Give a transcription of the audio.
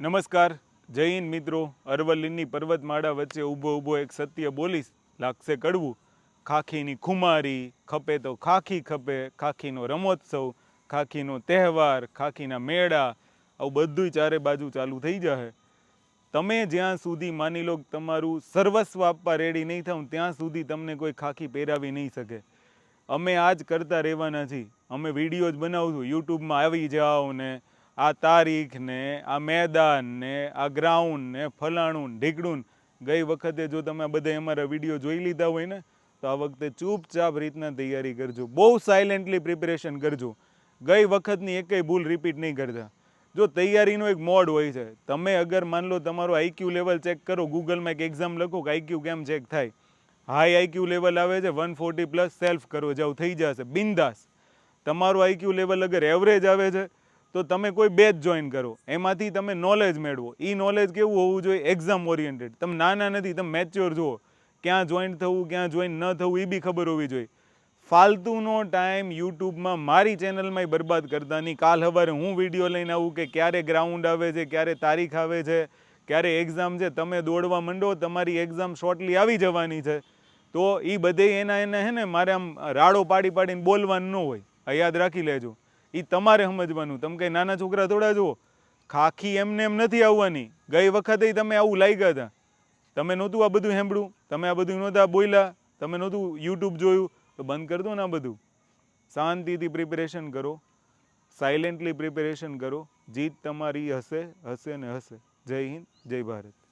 નમસ્કાર હિન્દ મિત્રો. અરવલ્લીની પર્વતમાળા વચ્ચે ઊભો ઊભો એક સત્ય બોલીશ. લાગશે કડવું. ખાખીની ખુમારી, ખપે તો ખાખી ખપે, ખાખીનો રમોત્સવ, ખાખીનો તહેવાર, ખાખીના મેળા, આવું બધુંય ચારે બાજુ ચાલુ થઈ જશે. તમે જ્યાં સુધી માની લો તમારું સર્વસ્વ આપવા રેડી નહીં થાવ, ત્યાં સુધી તમને કોઈ ખાખી પહેરાવી નહીં શકે. અમે આ જ કરતા રહેવાના છીએ. અમે વીડિયો જ બનાવશું યુટ્યુબમાં આવી જાઓ ને આ તારીખને, આ મેદાનને, આ ગ્રાઉન્ડને ફલાણું ઢીકડું ગઈ વખતે જો તમે બધા અમારા વીડિયો જોઈ લીધા હોય ને, તો આ વખતે ચૂપચાપ રીતના તૈયારી કરજો. બહુ સાયલેન્ટલી પ્રિપેરેશન કરજો. ગઈ વખતની એકેય ભૂલ રિપીટ નહીં કરતા. જો તૈયારીનો એક મોડ હોય છે, તમે અગર માન લો તમારો આઈક્યુ લેવલ ચેક કરો ગૂગલમાં એક એક્ઝામ લખો કે આઈક્યુ કેમ ચેક થાય. હાઈ આઈક્યુ લેવલ આવે છે વન ફોર્ટી પ્લસ સેલ્ફ કરો, જાવ થઈ જશે. બિંદાસ. તમારું આઈક્યુ લેવલ અગર એવરેજ આવે છે તો તમે કોઈ બેચ જોઈન કરો. એમાંથી તમે નોલેજ મેળવો. એ નોલેજ કેવું હોવું જોઈએ? એક્ઝામ ઓરિએન્ટેડ તમે નાના નથી, તમે મેચ્યોર જુઓ. ક્યાં જોઈન થવું, ક્યાં જોઈન ન થવું એ બી ખબર હોવી જોઈએ. ફાલતુનો ટાઈમ યુટ્યુબમાં મારી ચેનલમાં બરબાદ કરતા નહીં. કાલ સવારે હું વીડિયો લઈને આવું કે ક્યારે ગ્રાઉન્ડ આવે છે, ક્યારે તારીખ આવે છે, ક્યારે એક્ઝામ છે, તમે દોડવા માંડો, તમારી એક્ઝામ શોર્ટલી આવી જવાની છે. તો એ બધે એના એના હે ને મારે આમ રાડો પાડી પાડીને બોલવાનું ન હોય. આ યાદ રાખી લેજો. એ તમારે સમજવાનું. તમે કંઈ નાના છોકરા થોડા જુઓ. ખાખી એમને એમ નથી આવવાની. ગઈ વખતે તમે આવું લાગ્યા હતા. તમે નહોતું આ બધું સાંભળ્યું? તમે આ બધું નહોતા બોલ્યા? તમે નહોતું યુટ્યુબ જોયું? તો બંધ કરી દો ને આ બધું. શાંતિથી પ્રિપેરેશન કરો. સાયલેન્ટલી પ્રિપેરેશન કરો. જીત તમારી હશે હશે ને હશે. જય હિન્દ, જય ભારત.